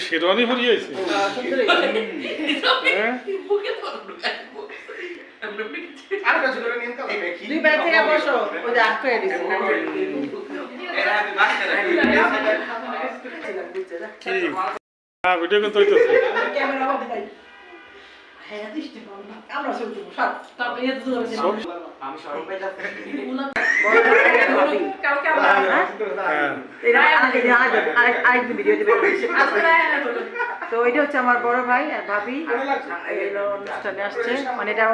শেরওয়ানি হ্যাঁ আরেকটা ছিল ওটা নিন কালো দেখি দুই ব্যাগ থেকে বসো ওই যে আট করে দিছে এটা হ্যাপি বার্থডে কি হ্যাঁ ভিডিও কিন্তু হইতেছে। হ্যাঁ আমরা হ্যাঁ তো এটা হচ্ছে আমার বড় ভাই আর ভাবি এগুলো অনুষ্ঠানে আসছে মানে এটা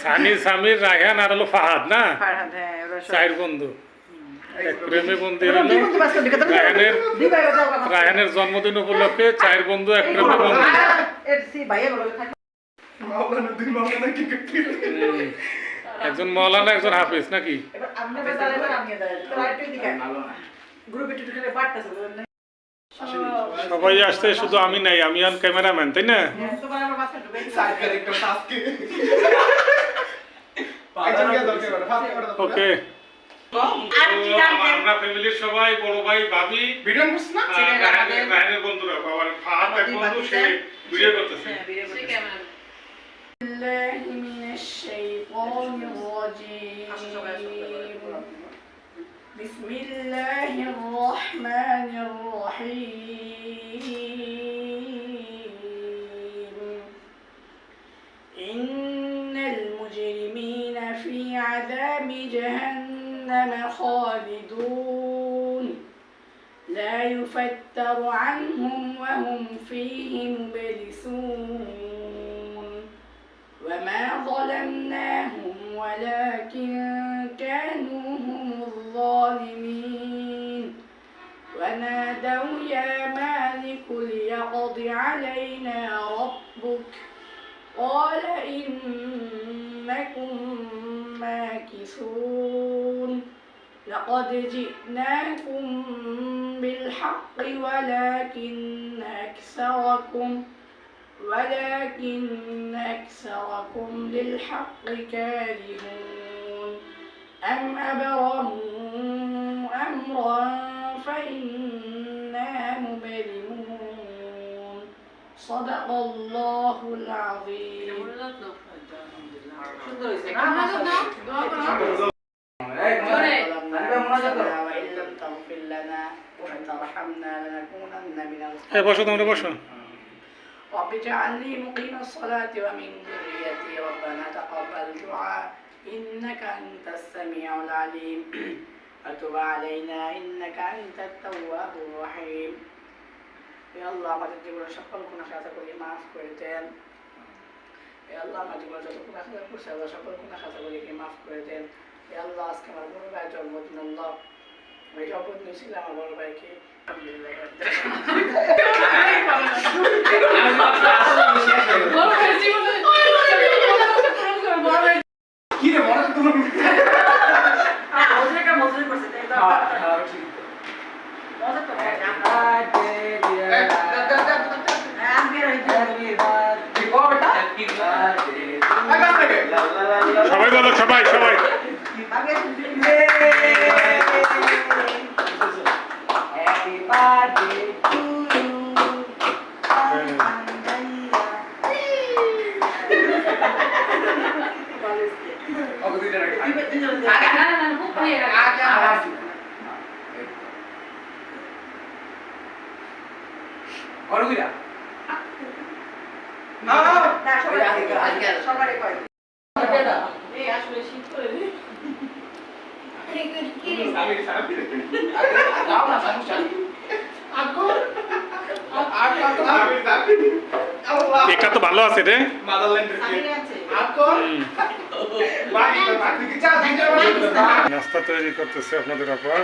সানি সামির রায়হান আর হলো ফাহাদ না হ্যাঁ, চার বন্ধু প্রেমে বন্ধু ওটা- রায়হানের জন্মদিন উপলক্ষে চার বন্ধু এক প্রেমে বন্ধু। একজন মৌলানা একজন হাফিজ নাকি? সবাই আসতে শুধু আমি নাই আমি আর ক্যামেরাম্যান তাই না? হ্যাঁ, ওকে আমরা ফ্যামিলির সবাই বড় ভাই ভাবি ভিডিও করছিস না আহ, রায়হানের রায়হানের বন্ধুরা বাবার ফাহাদ এক বন্ধু সে ভিডিও করতেছে হ্যাঁ, ভিডিও করতেছে। الله من الشيطان الرجيم بسم الله الرحمن الرحيم إن المجرمين في عذاب جهنم خالدون. لا يفتر عنهم وهم فيه مبلسون وما ظلمناهم ولكن كانوا هم الظالمين. ونادوا يا مالك ليقض علينا ربك. قال إنكم ماكثون. لقد جئناكم بالحق ولكن أكثركم ولكن أكثركم للحق كارهون. أم أبرموا أمرا فإنا مبرمون. صدق الله العظيم. হ্যাঁ বসো الخاسرين তোমরা বসো رب اجعلني مقيم الصلاة ومن ذريتي ربنا تقبل دعاء إنك أنت السميع العليم وتب علينا إنك أنت التواب الرحيم يا الله আমাদের জীবনে সকল গুণা খাতা করে মাফ করে দেন এ আল্লাহ আমার জীবনে যত গুণা খাতা করছে আল্লাহ সকল গুণা খাতা করে মাফ করে দেন এ আল্লাহ আজকে আমার বড় ভাই জন্মদিন আল্লাহ আমি শপথ নিয়েছিলাম আমার বড় ভাইকে আলহামদুলিল্লাহ কি রে মনে তো হ্যাঁ, ওদের একটা মজুরি করছে, তাই তো? মজা তো করে না। হ্যাঁ, আমি বের হয়ে যাব। সবাই বলো সবাই সবাই আগে Happy birthday to you. ওকে দুইটা রাখি অনুগিরা না না, সবাই আগে, সবাই কয়। এই আসলে শীত করে রে। এটা তো ভালো আছে রে। নাস্তা তৈরি করতেছে আপনাদের আপা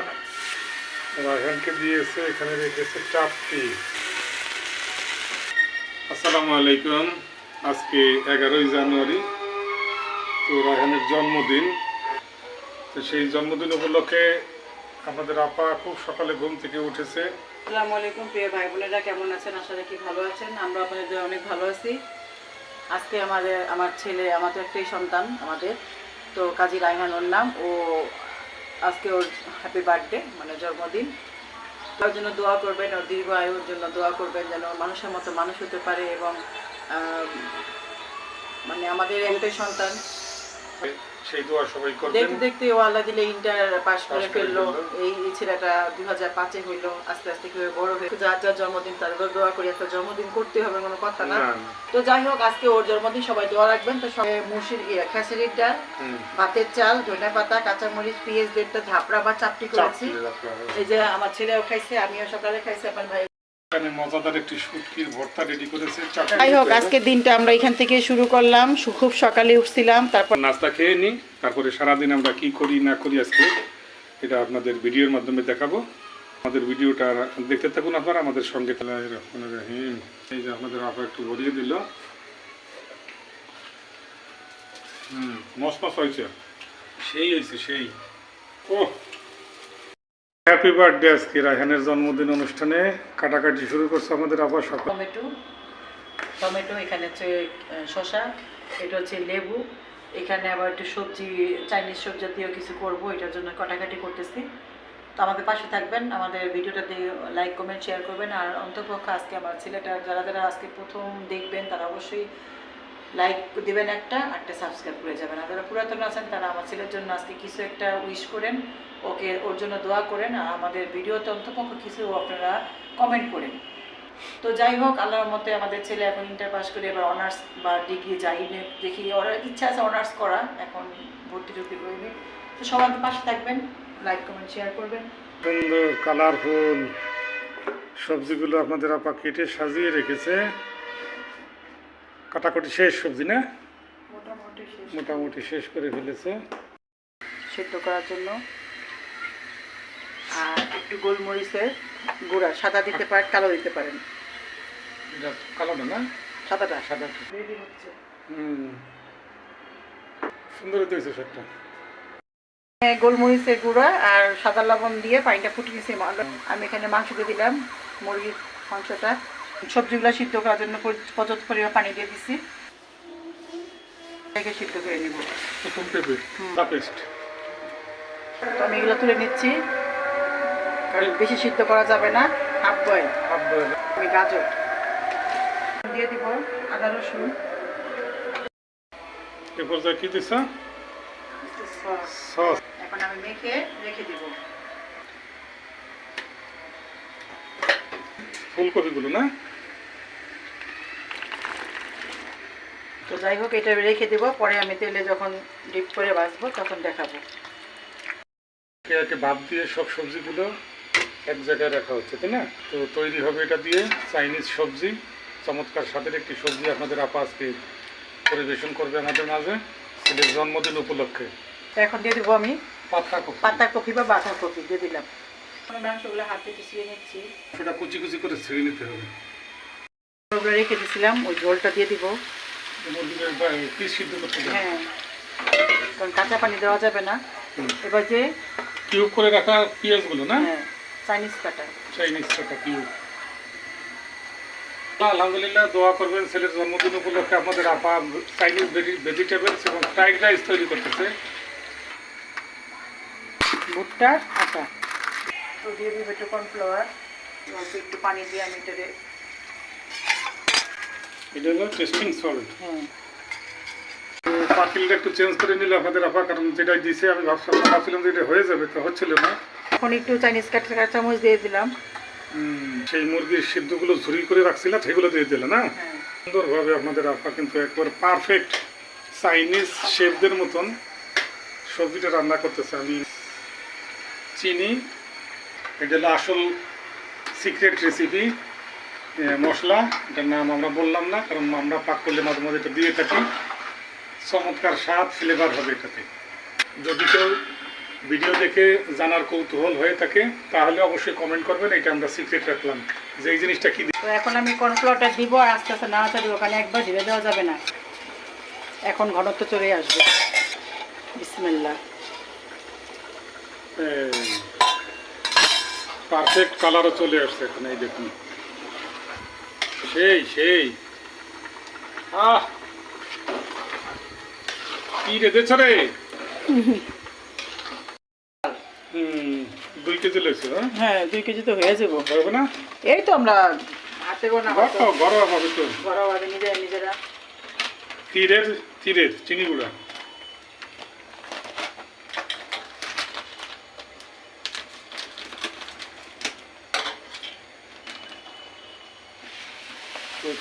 রায়হানকে দিয়েছে এখানে রেখেছে চাপটি আসসালামু আলাইকুম। আজকে এগারোই জানুয়ারি, তো রায়হানের জন্মদিন। তো সেই জন্মদিন উপলক্ষে আপনাদের আপা খুব সকালে ঘুম থেকে উঠেছে। আসসালামু আলাইকুম প্রিয় ভাই বোনেরা, কেমন আছেন? আশা রাখি ভালো আছেন। আমরা আপনাদের অনেক ভালো আছি। আজকে আমাদের, আমার ছেলে আমাদের একটাই সন্তান আমাদের। তো কাজী রায়হান ওর নাম। ও আজকে ওর হ্যাপি বার্থডে মানে জন্মদিন। তার জন্য দোয়া করবেন ওর দীর্ঘ আয়ুর জন্য দোয়া করবেন যেন মানুষের মতো মানুষ হতে পারে এবং মানে আমাদের একটাই সন্তান। সেই দোয়া সবাই করবেন দেখতে দেখতে ও আল্লাহ দিলে ইন্টার পাস করে ফেলল। এই ছেলেটা দুই হাজার পাঁচে হইল আস্তে আস্তে বড় হয়ে যার যার জন্মদিন তাদের দোয়া করি একটা জন্মদিন করতে হবে কোনো কথা না। তো যাই হোক আজকে ওর জন্মদিন সবাই দোয়া রাখবেন তো সবাই মুসির ইয়ে খেসারির ডাল ভাতের চাল ধনে পাতা কাঁচামরিচ পেঁয়াজ দেড়টা ঝাপড়া বা চাপটি করেছি। এই যে আমার ছেলেও খাইছে আমিও সকালে খাইছি আমার ভাই এখানে মজাদার একটি শুটকির ভর্তা রেডি করেছে। যাই হোক। আজকের দিনটা আমরা এখান থেকে শুরু করলাম। খুব সকালে উঠছিলাম তারপর নাস্তা খেয়ে নিই তারপরে সারাদিন আমরা কি করি না করি আজকে এটা আপনাদের ভিডিওর মাধ্যমে দেখাবো। আমাদের ভিডিওটা দেখতে থাকুন আপনারা আমাদের সঙ্গে রহিম। এই যে আপনাদের আপা একটু ভরিয়ে দিল। হুম মস মস হয়েছে। সেই হয়েছে সেই। ও হ্যাপি বার্থডে আজকে রায়হানের জন্মদিন অনুষ্ঠানে। কাটাকাটি শুরু করছে আমাদের আপা সকাল টমেটো টমেটো, এখানে হচ্ছে শসা, এটা হচ্ছে লেবু, এখানে আবার একটু সবজি, চাইনিজ সবজি জাতীয় কিছু করব, এটার জন্য কাটাকাটি করতেছি। তো আমাদের পাশে থাকবেন, আমাদের ভিডিওটা দিয়ে লাইক কমেন্ট শেয়ার করবেন, আর অন্তপক্ষ আজকে আমার ছেলেটা, যারা যারা আজকে প্রথম দেখবেন, তারা অবশ্যই লাইক দিবেন একটা একটা সাবস্ক্রাইব করে যাবেন। যারা পুরাতন আছেন, তারা আমার ছেলের জন্য আজকে কিছু একটা উইশ করেন। ওকে, ওর জন্য দোয়া করেন। আর আমাদের ভিডিওতে অন্তপক্ষ কিছু আপনারা কমেন্ট করেন। তো যাই হোক, আল্লাহর মতে আমাদের ছেলে এখন ইন্টার পাস করে, এবার অনার্স বা ডিগ্রি যাই দেখি। ওর ইচ্ছা আছে অনার্স করা, এখন ভর্তি টর্তি করবে তো সবার পাশে থাকবেন লাইক কমেন্ট শেয়ার করবেন। কালারফুল সবজিগুলো আপনাদের আপা কেটে সাজিয়ে রেখেছে। কাটাকুটি শেষ সবজি না? মোটামুটি শেষ। করে ফেলেছে। সেদ্ধ করার জন্য। আর একটু গোলমরিচের গুঁড়া সাদা দিতে পারেন কালো দিতে পারেন। কালোটা না? সাদাটা। সাদাটা। হুম। সুন্দর হয়েছে শাকটা। হ্যাঁ, গোলমরিচের গুঁড়া আর সাদা লবণ দিয়ে পানিটা ফুটিয়ে নিয়েছি আমি এখানে মাংস দিয়ে দিলাম। মুরগির মাংসটা। সবজিগুলো সিদ্ধ করার জন্য পর- পর্যাপ্ত পরিমাণ পানি দিয়ে এটাকে সিদ্ধ করে নিব। তো আমি এগুলো তুলে নিচ্ছি। কারণ বেশি সিদ্ধ করা যাবে না হাফ বয়েল। Half boil. আমি গাজর দিয়ে দিব আদা রসুন। এ পর্যায়ে কি দিছ? সস। এখন আমি মেখে রেখে দিব। ফুলকপিগুলো না? তো যাই হোক এটা রেখে দেবো। পরে আমি তেলে যখন ডিপ করে ভাজবো তখন দেখাবো। একে একে দিয়ে সব সবজিগুলো এক জায়গায় রাখা হচ্ছে তাই না? তো তৈরি হবে এটা দিয়ে চাইনিজ সবজি। চমৎকার স্বাদের একটি সবজি আপনাদের আপা আজকে পরিবেশন করবে আমাদের মাঝে। ছেলের জন্মদিন উপলক্ষে। তো এখন দিয়ে দেবো আমি পাতা কপি। কপি বা বাঁধা কপি দিয়ে দিলাম। মাংসগুলো হাতে নিচ্ছি। সেটা কুচি কুচি করে ছেড়ে নিতে হবে। রেখে দিয়েছিলাম ওই ঝোলটা দিয়ে দিব। হ্যাঁ। কারণ কাঁচা পানি দেওয়া যাবে না। এবার যে কিউব করে রাখা পেঁয়াজগুলো না? হ্যাঁ চাইনিজ কাটা। চাইনিজ টাকা কিউব। আলহামদুলিল্লাহ দোয়া করবেন ছেলের জন্মদিন উপলক্ষে আপা চাইনিজ ভেজিটেবলস এবং ফ্রাইড রাইস তৈরি করতেছে। ভুট্টার আটা। তো দিয়ে দিব একটু কর্নফ্লাওয়ার একটু পানি দিয়ে আমি এটারে এটা হলো টেস্টিং সল্ট পাতিলটা একটু চেঞ্জ করে নিলে আপনাদের আপা কারণ যেটা দিছে আমি ভাবছিলাম ভাবছিলাম যে এটা হয়ে যাবে তো হচ্ছিল না। এখন একটু চাইনিজ কাঠের চামচ দিয়ে দিলাম। সেই মুরগির সিদ্ধগুলো ঝুরি করে রাখছিলাম সেগুলো দিয়ে দিলে না? হ্যাঁ। সুন্দরভাবে আপনাদের আপা কিন্তু একবার পারফেক্ট চাইনিজ শেফদের মতন সবজিটা রান্না করতেছে। আমি চিনি এটা হলো আসল সিক্রেট রেসিপি মশলা এটার নাম আমরা বললাম না কারণ আমরা পাক করলে মাঝে মাঝে এটা দিয়ে থাকি চমৎকার স্বাদ ফ্লেভার হবে এটাতে। যদি কেউ ভিডিও দেখে জানার কৌতূহল হয়ে থাকে তাহলে অবশ্যই কমেন্ট করবেন এটা আমরা সিক্রেট রাখলাম। যে এই জিনিসটা কি তো এখন আমি কর্নফ্লাওয়ারটা দিব আর আস্তে আস্তে নাড়াচা দিব ওখানে একবার ঢেলে দেওয়া যাবে না। এখন ঘনত্ব চলে আসবে। বিসমিল্লা পারফেক্ট কালারও চলে আসছে এখানে এই দেখুন। সেই সেই। আহ! কি রেঁধেছ রে? হুম দুই কেজি লেগছে হ্যাঁ? হ্যাঁ দুই কেজি তো হয়ে যাব হবে না? এই তো আমরা হাতে গোনা গরম হবে তো। নিজেরা নিজেরা। তীরের তীরের চিনি গুঁড়া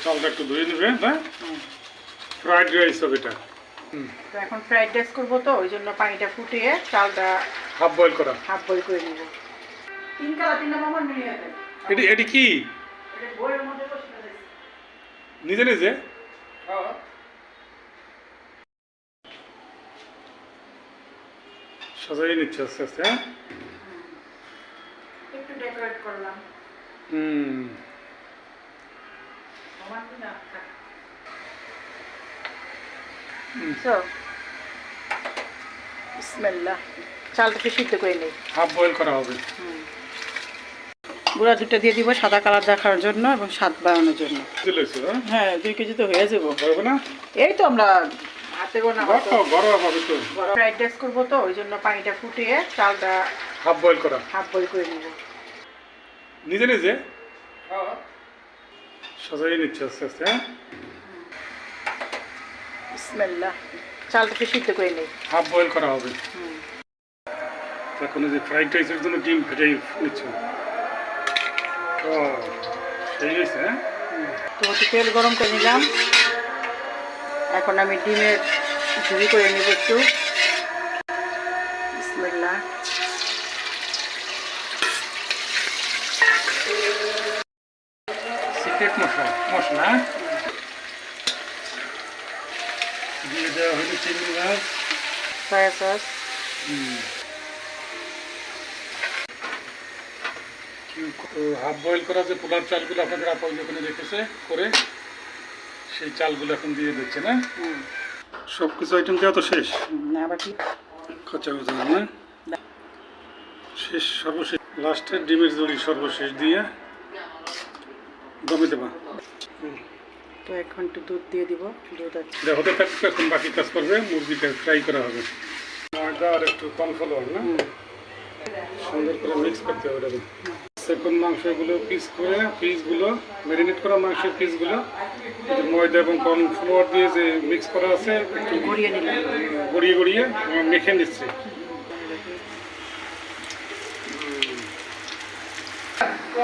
চালটা একটু ধুয়ে নেবে হ্যাঁ? ফ্রাইড রাইস হবে এটা। তো এখন ফ্রাইড রাইস করব তো ওই জন্য পানিটা ফুটিয়ে চালটা হাফ বয়েল করা। হাফ বয়েল করে নিব। তিন কালা তিন নম্বর নিয়ে যাবে। এটি এটি কি। নিজে নিজে? সাজাই নিচ্ছে আস্তে আস্তে হ্যাঁ? একটু ডেকোরেট করলাম। হুম। So, বিসমিল্লাহ চালটাকে সিদ্ধ করে নেই। হাফ বয়েল করা হবে। গুঁড়া দুটো দিয়ে দিব সাদা কালার দেখার জন্য এবং স্বাদ বাড়ানোর জন্য। হ্যাঁ? হ্যাঁ দুই কেজি তো হয়ে যাব। না? এই তো আমরা হাতে গোনা গরম গরম হবে তো। ফ্রাইড রাইস করব তো ওই জন্য পানিটা ফুটিয়ে চালটা হাফ বয়েল করা। হাফ বয়েল করে নিব। নিজে নিজে? সাজাই নিচ্ছে আস্তে আস্তে হ্যাঁ? বিসমিল্লাহ। চালটাকে সিদ্ধ করে নেই। হাফ বয়েল করা হবে। এখন যে ফ্রাইড রাইসের জন্য ডিম ফেটে নিচ্ছে। ও সেই হয়েছে হ্যাঁ? তো তেল গরম করে নিলাম। এখন আমি ডিমের ঝুড়ি করে নিব একটু। বিসমিল্লাহ সিক্রেট মশলা? দিয়ে দেওয়া হলো চিংড়ি মাছ সয়া সস হাফ বয়েল করা যে পোলার চালগুলো আপনাদের আপাতত ওখানে রেখেছে করে সেই চালগুলো এখন দিয়ে দিচ্ছে না সব কিছু আইটেম দেওয়া তো শেষ না আবার কি খরচা খরচা না শেষ সর্বশেষ লাস্টের ডিমের জড়ি সর্বশেষ দিয়ে দমে দেবা তো এখন একটু দুধ দিয়ে দিব দুধ আছে। হতে থাকবে এখন বাকি কাজ করবে মুরগিটা ফ্রাই করা হবে। ময়দা আর একটু কর্নফ্লাওয়ার না? সুন্দর করে মিক্স করতে হবে এটা সেকেন্ড মাংসগুলো পিস করে পিসগুলো ম্যারিনেট করা মাংসের পিসগুলো ময়দা এবং কর্নফ্লাওয়ার দিয়ে যে মিক্স করা আছে একটু গড়িয়ে নিলাম গড়িয়ে গড়িয়ে মেখে নিচ্ছে। তো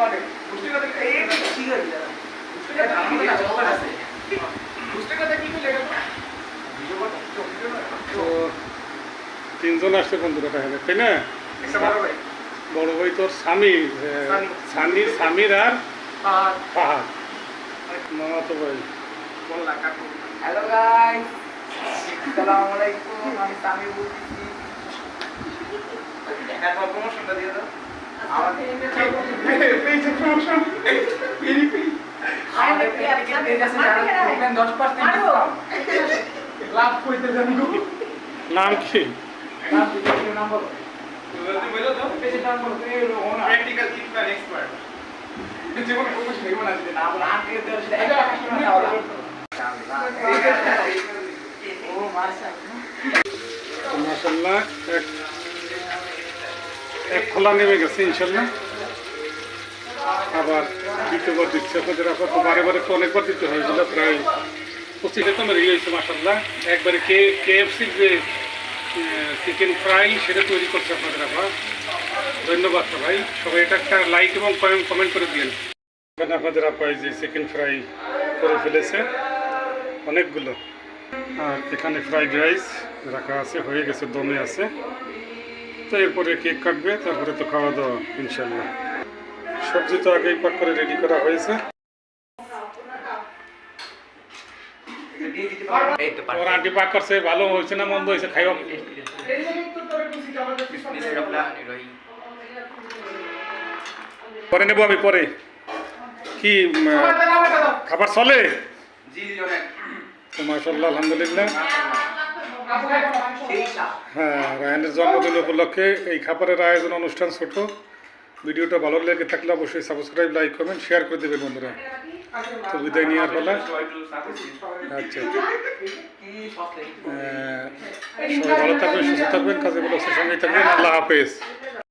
তিনজন আসছে বন্ধুরা তাহলে তাই না? বড় ভাই। তোর স্বামী স্বামী। স্বামীর আর ফাহাদ মামা তো ভাই। হ্যালো গাইস আসসালামু আলাইকুম আমি প্রমোশনটা দিয়ে দাও। আমাদের পেজে পেজ নাম কি? মাসাল্লাহ এক এক খোলা নেমে গেছে ইনশাল্লাহ আবার দ্বিতীয়বার দিচ্ছে। আপনাদের আপাতত বারে বারে তো অনেকবার দিতে হয়েছিল প্রায় পঁচিশ রকমের ইয়ে হয়েছে মাসাল্লাহ একবারে কে কেএফসির যে চিকেন ফ্রাই সেটা তৈরি করছে আপনাদের আবার। ধন্যবাদ ভাই সবাই এটা একটা লাইক এবং কমেন্ট করে দিন আপনাদের আপায় যে চিকেন ফ্রাই করে ফেলেছে, অনেকগুলো। আর এখানে ফ্রাইড রাইস রাখা আছে, হয়ে গেছে, দমে আছে। তো এরপরে কেক কাটবে, তারপরে তো খাওয়া দাওয়া ইনশাল্লাহ সবজি তো আগেই পাক করে রেডি করা হয়েছে। আন্টি ভালো হয়েছে না মন্দ হয়েছে পরে নেব আমি, পরে। কি খাবার চলে? হ্যাঁ জন্মদিন উপলক্ষে এই খাবারের আয়োজন অনুষ্ঠান ছোট। ভিডিওটা ভালো লেগে থাকলে অবশ্যই সাবস্ক্রাইব লাইক কমেন্ট শেয়ার করে দেবেন বন্ধুরা। তো বিদায় নেওয়ার ফলে আচ্ছা আহ, সবাই ভালো থাকবেন সুস্থ থাকবেন কাজে বলে সঙ্গে থাকবেন। আল্লাহ হাফেজ।